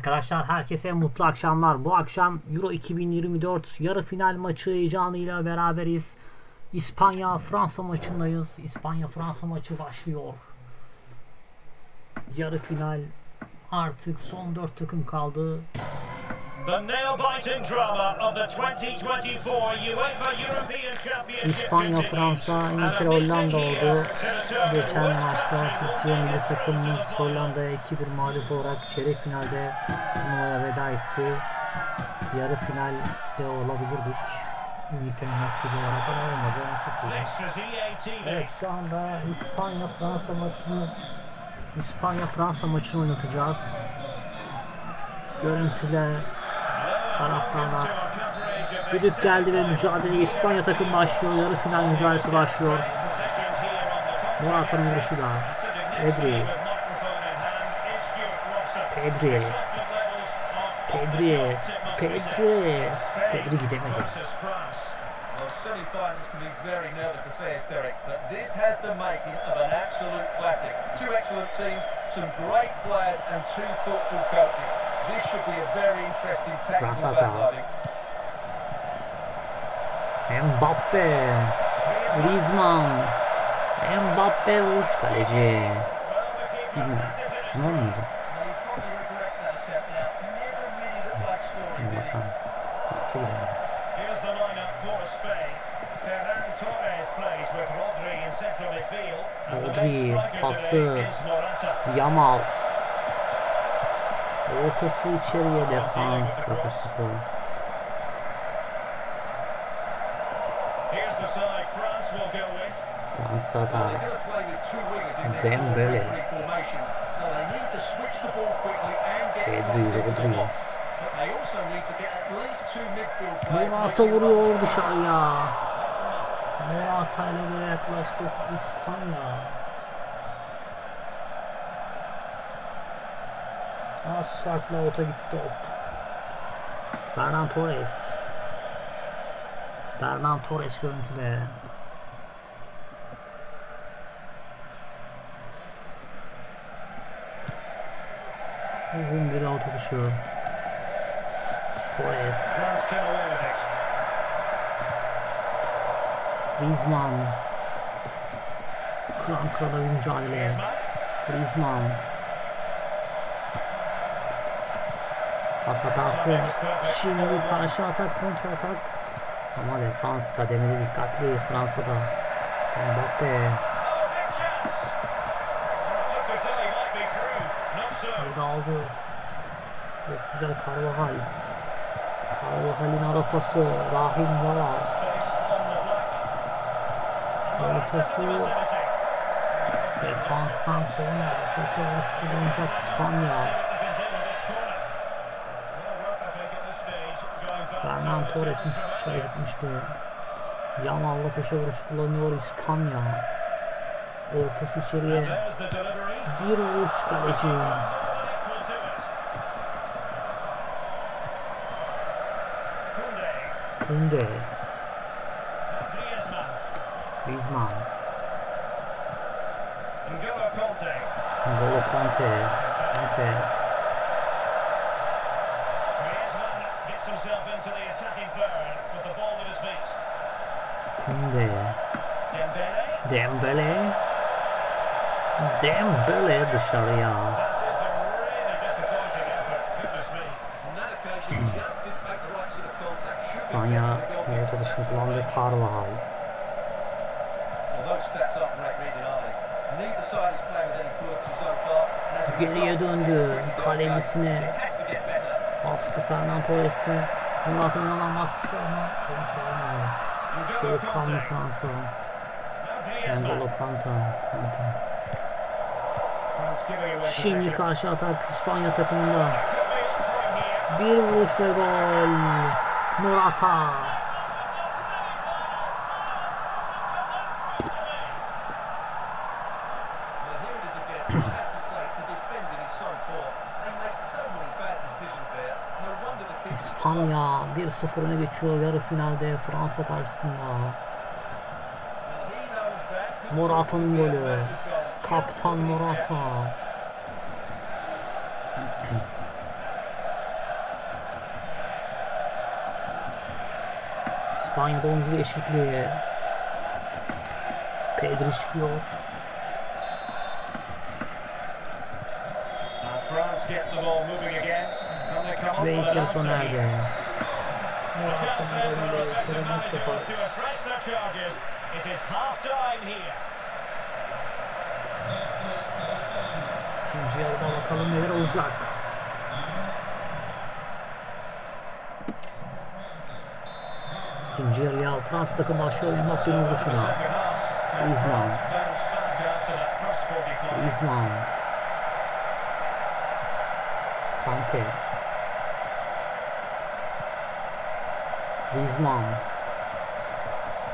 Arkadaşlar herkese mutlu akşamlar. Bu akşam Euro 2024 yarı final maçı heyecanıyla beraberiz. İspanya Fransa maçındayız. İspanya Fransa maçı başlıyor. Yarı final artık son 4 takım kaldı. İspanya. Fransa, İngiltere, Hollanda oldu. Geçen maçta Türkiye milli takımımız Hollanda'ya 2-1 mağlup olarak çeyrek finalde turnuvaya veda etti. Yarı finalde olabilirdik. İngiltere'nin rakibi olarak ama olmadı. Nasıl TV. Evet şu anda İspanya Fransa maçını İspanya Fransa maçını oynatacağız. Görüntüler taraftarlar Düdük geldi ve mücadele İspanya takım başlıyor. Yarı final mücadelesi başlyor. Morata'nın vuruşu da. Pedri. Pedri. Pedri. Pedri. Pedri gidemedi. Well, semi-finals can be very nervous affairs, Derek, but this has the making of an absolute classic. Two excellent teams, some great players, and two thoughtful coaches. This should be a very interesting tactical Rasata. battle, I think. Mbappe. Griezmann. Mbappe vuruş kaleci. Simon. Simon muydu? Rodri in central to play with two wingers in this Dembele. 4-3-3 formation, so they need to switch the ball quickly and get Pedri, crosses into the Rodri. box. But they also need to get at least two midfield players. Morata making vuruyor runs. dışarıya. Morata ile de yaklaştık İspanya. Az farklı ota gitti top. Fernan Torres. Fernan Torres görüntüde. Uzun bir out atışı. Torres. Griezmann. Kıran kırana mücadele. Griezmann. Pas hatası. Şimdi karşı atak, kontra atak. Ama defans kademeli dikkatli Fransa'da. Mbappe. Looked as though he might be through. Not so. Burada aldı. Çok güzel Carvajal. Carvajal'in ara pası. Rahim Yavaş. Space on the flank. Ortası. Anything. Defanstan sonra köşe vuruş kullanacak İspanya. Fernan Torres'in şu dışarı gitmişti. Yamal'la köşe vuruş kullanıyor İspanya. Ortası içeriye bir vuruş kaleci. Kunde, Griezmann. N'Golo Kanté. N'Golo with any fluency so far. and as a Geriye döndü kalecisine. Baskı Fernan Torres'te. Murat'ın olan baskısı ama sonuç olmadı. Soğukkanlı Kanté. Fransa. Now N'Golo Griezmann. Kante. Kante. France giving away Şimdi karşı atak İspanya takımında. Bir vuruş ve gol. Morata. İspanya 1-0 öne geçiyor yarı finalde Fransa karşısında. Morata'nın golü. Kaptan Morata. İspanya'da oyuncu eşitliği. Pedri çıkıyor. Ve ilkler sona erdi. Morata'nın golü. Sıra ilk defa. It is half time here. İkinci yarıda bakalım neler olacak. İkinci yarıya Fransız takım başlıyor Mbappe'nin vuruşuna. Griezmann. Bounced back after that first 45. Griezmann. Kante. Griezmann.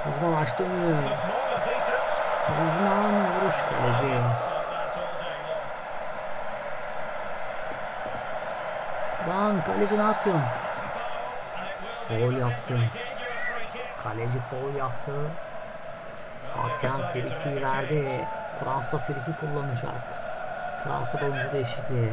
More than decent. Griezmann vuruş kaleci. Lan kaleci ne yapıyorsun? Foul yaptı. Kaleci foul yaptı. Hakem friki verdi. Fransa friki kullanacak. Fransa'da oyuncu değişikliği.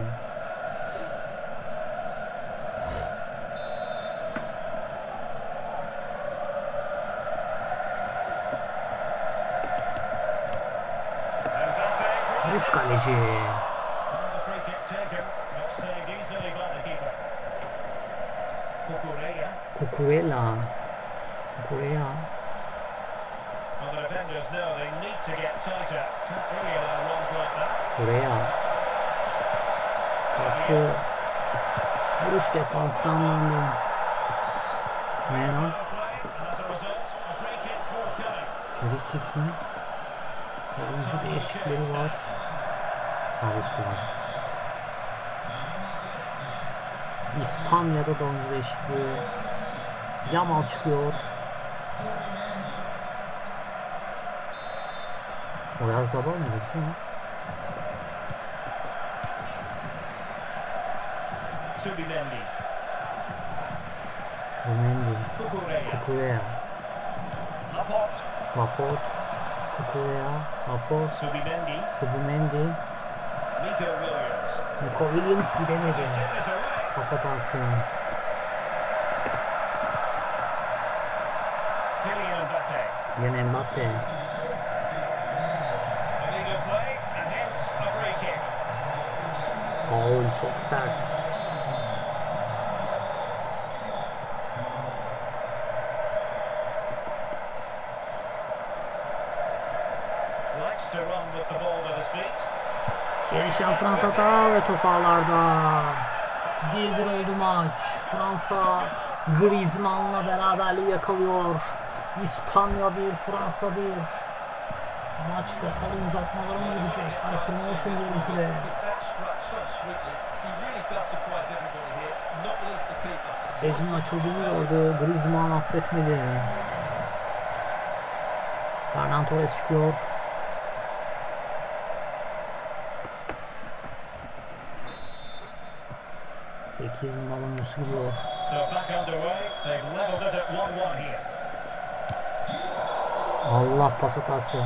Runs like that. Cucurella. Pası. Vuruş defanstan döndü. Ne lan? Free kick mi? Oyuncu değişikleri var. Paris var. İspanya'da da oyuncu değişikliği. Yamal çıkıyor. Oyar Zabal mı değil mi? Subimendi. Cucurella. Kukurea, Laporte. Laporte, Kukurea, Laporte, Subimendi. Subimendi, Nico Williams. Gidemedi. Pas hatası. Yine Mbappe. Faul çok sert. Gelişen Fransa da ve top ağlarda. 1-1 oldu maç. Fransa Griezmann'la beraberliği yakalıyor. İspanya 1, Fransa 1. Maç bakalım uzatmalara mı gidecek? Ay promotion görüntüle. Because that struck so sweetly. He really does surprise everybody here, not least the keeper. Ejin açıldığını gördü. Griezmann affetmedi. Fernan Torres çıkıyor. Here. Allah pas hatası.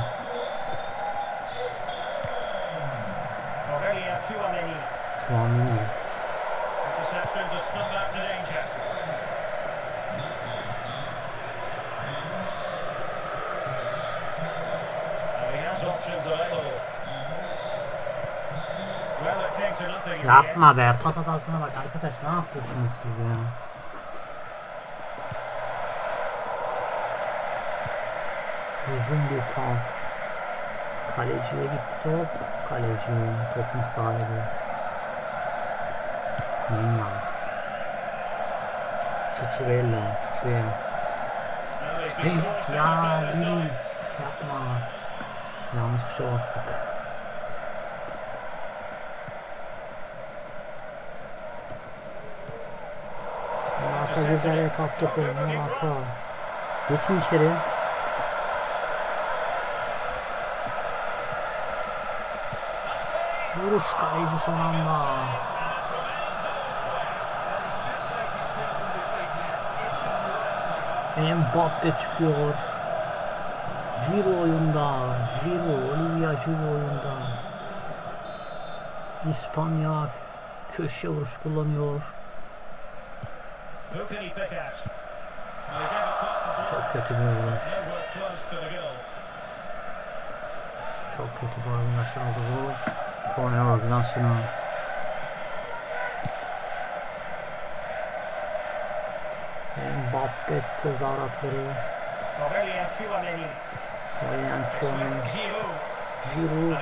Chouameni. Şu an yine. Interception to snuff out the danger. And he has options available. Well, it came to nothing in the end. Yapma be. Pas hatasına bak arkadaş. Ne yapıyorsunuz siz ya? Uzun bir pas. Kaleciye gitti top. Kaleci topun sahibi. Cucurella. Now he's Hey, ya. Williams yapma. Yanlış bir şey bastık. Morata güzel kaptı topu. Morata. Geçin içeri. Vuruş kaleci son anda. Mbappe çıkıyor. Giro oyunda. Giro, Olivia Giro oyunda. İspanya köşe vuruş kullanıyor. Çok kötü bir goal. Çok kötü bir organizasyon oldu bu. Korner organizasyonu. Mbappe tezahüratları. Aurelien Chouameni, Giroud.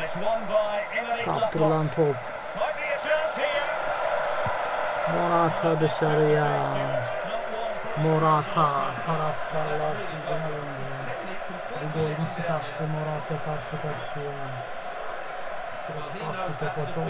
Kaptırılan top. Morata dışarıya. Morata taraftarlar Bu gol nasıl kaçtı Morata karşı karşıya. Çok bastı topa çok.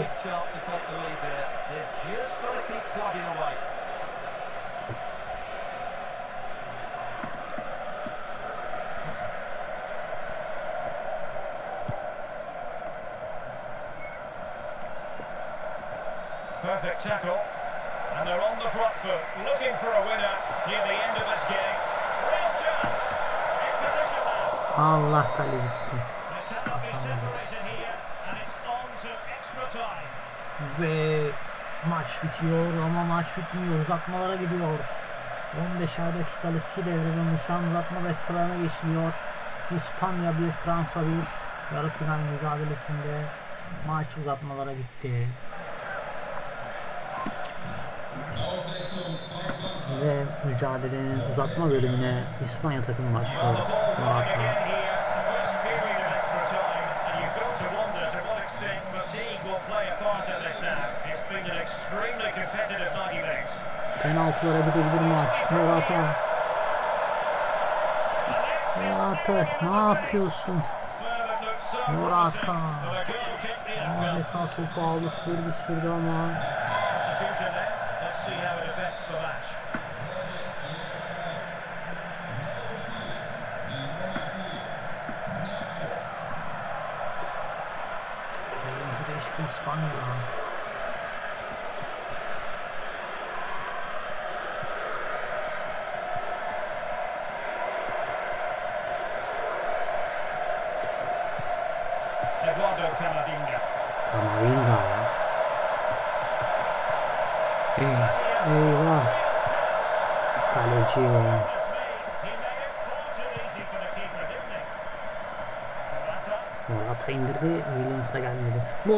Front foot, looking for a winner near the end of this game. Real chance. In position now. Allah kaleci tuttu. Ve maç bitiyor ama maç bitmiyor. Uzatmalara gidiyor. 15'er dakikalık iki devreden oluşan uzatma dakikalarına geçiliyor. İspanya 1, Fransa 1. Yarı final mücadelesinde maç uzatmalara gitti. Ve mücadelenin uzatma bölümüne İspanya takımı başlıyor. Well, the ball Morata. rolling in here. First period of extra time. And you've got to wonder to what extent fatigue will play a part in this now. It's been an extremely competitive 90 minutes. Penaltılara gidebilir maç. Morata. Morata ne yapıyorsun? Morata. Adeta topu aldı sürdü sürdü ama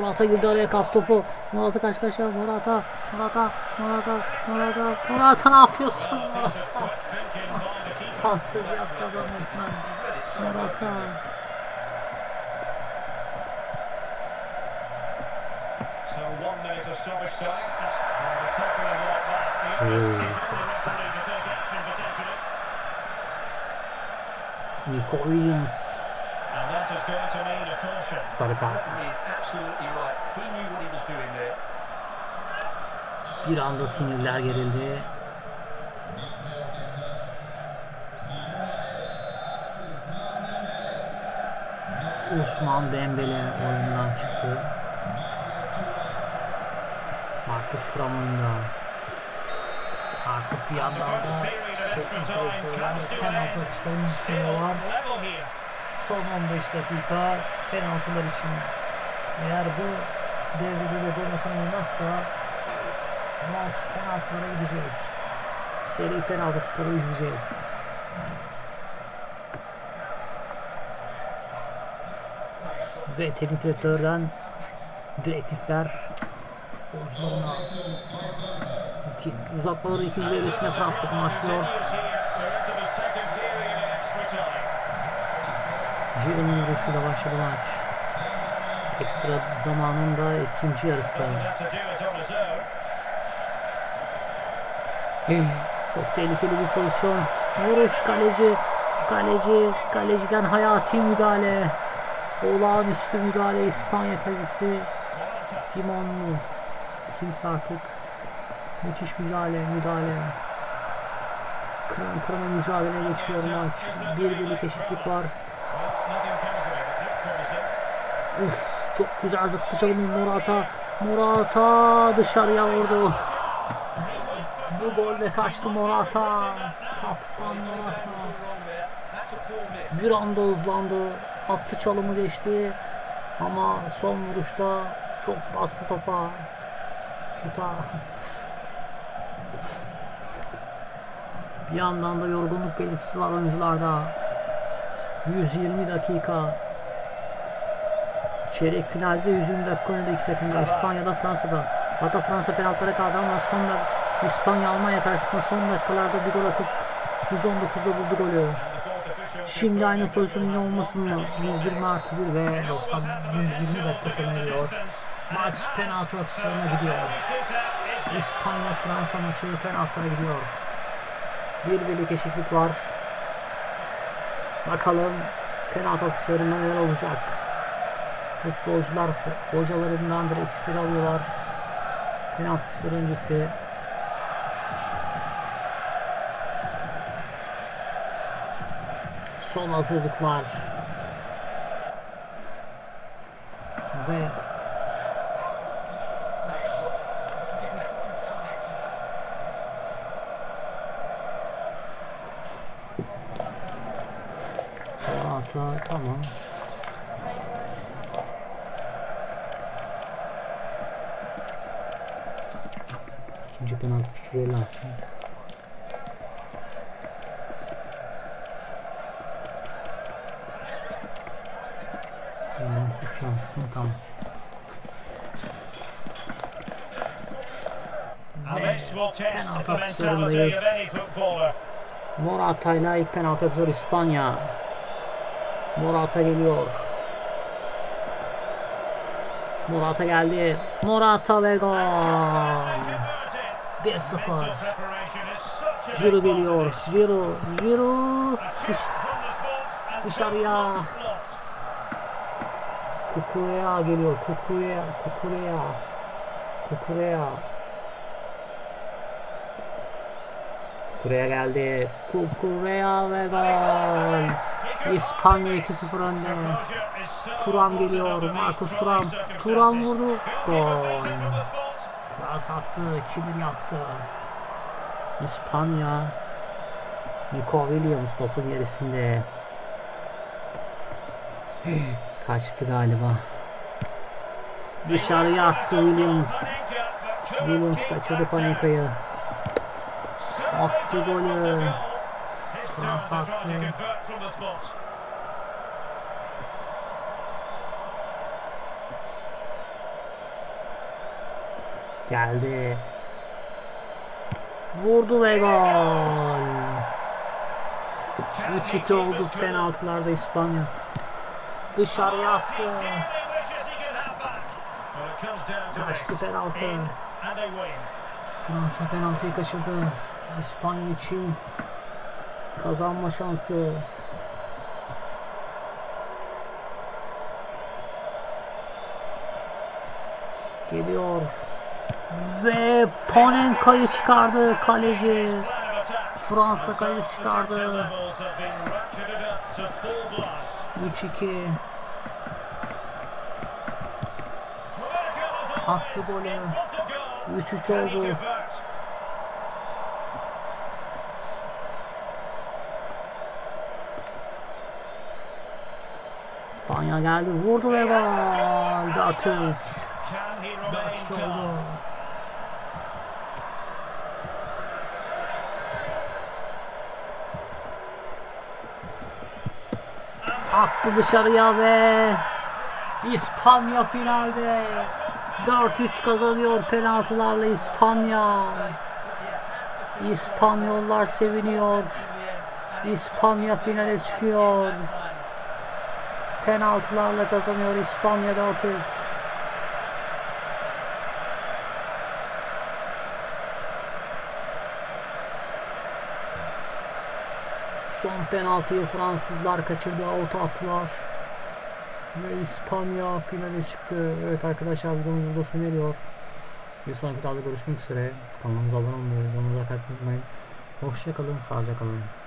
Morata girdi araya kap topu. Morata kaç kaça. Morata. Morata. Morata. Morata. Morata ne yapıyorsun? Morata. Fantezi yaptı adam resmen. Morata. Hmm. Nico Williams. Sarı kart. He is absolutely right. He knew what he was doing there. Bir anda sinirler gerildi. Osman Dembele oyundan çıktı. Marcus Thuram oyunda. Artık bir yandan da teknik direktörler penaltı atışlarını. Son 15 dakika penaltılar için. Eğer bu devrede de atan olmazsa maç penaltılara gidecek. Seri penaltı atışları izleyeceğiz. Ve teknik direktörden direktifler futbolcularına İki, uzatmaların ikinci devresine Frans takımı time. Giroud'un vuruşuyla başladı maç. Ekstra zamanın da ikinci yarısı. Çok tehlikeli bir pozisyon. Vuruş kaleci. Kaleci. Kaleciden hayati müdahale. Olağanüstü müdahale İspanya kalecisi. Simon Mus. Kimse artık. Müthiş müdahale, müdahale. Kıran kırana mücadele geçiyor maç. Bir birlik eşitlik var. Well, çok güzel zıttı çalım Morata. Morata dışarıya vurdu. Bu golde kaçtı Morata. Kaptan Morata. Bir anda hızlandı. Attı çalımı geçti. Ama son vuruşta çok bastı topa. Şuta. Bir yandan da yorgunluk belirtisi var oyuncularda. 120 dakika. Çeyrek finalde 120 dakika önünde iki takım da İspanya'da Fransa'da. Hatta Fransa penaltılara kaldı ama sonra İspanya Almanya karşısında son dakikalarda bir gol atıp 119'da buldu golü. Şimdi aynı pozisyon yine olmasın mı? 120 artı 1 ve 90 120 dakika sona eriyor. Maç penaltı atışlarına gidiyor. İspanya Fransa maçı penaltılara gidiyor. Bir birlik eşitlik var. Bakalım penaltı atışlarında neler olacak. Futbolcular hocalarından direkt fikir alıyorlar. Penaltı atışları öncesi. Son hazırlıklar. Ve Morata tamam. İkinci penaltı şuraya lansın. Ve this will test penaltı atışlarındayız. Morata ile ilk penaltı atıyor İspanya. Morata geliyor. Morata geldi. Morata ve gol. 1-0. Mental preparation is such a Giroud big part geliyor. Giroud. A Dış, dışarıya. Kukurea geliyor. Kukurea. Kukurea. Kukurea. Kukurea geldi. Kukurea ve gol. İspanya 2-0 önde. Turam geliyor. Marcus Turam. Turam vurdu. Gol. Klas attı. 2-1 yaptı. İspanya. Nico Williams topun gerisinde. Kaçtı galiba. Dışarıya attı Williams. Williams kaçırdı Panika'yı. Attı golü. Fransa attı. Geldi. Vurdu ve gol. 3-2 oldu penaltılarda İspanya. Dışarıya attı. Kaçtı penaltı. Fransa penaltıyı kaçırdı. İspanya için kazanma şansı. Geliyor. Ve Panenka'yı çıkardı kaleci. Fransa kaleci çıkardı. 3-2. Attı golü. 3-3 oldu. İspanya geldi. Vurdu ve gol. 4-3. 4-3 oldu. Attı dışarıya ve İspanya finalde 4-3 kazanıyor penaltılarla İspanya. İspanyollar seviniyor. İspanya finale çıkıyor. Penaltılarla kazanıyor İspanya 4-3. Son penaltıyı Fransızlar kaçırdı, out attılar. Ve İspanya finale çıktı. Evet arkadaşlar videomuz burada sona eriyor. Bir sonraki videoda görüşmek üzere. Kanalımıza abone olmayı, videomuza kalp unutmayın. Hoşçakalın, sağlıcakla kalın.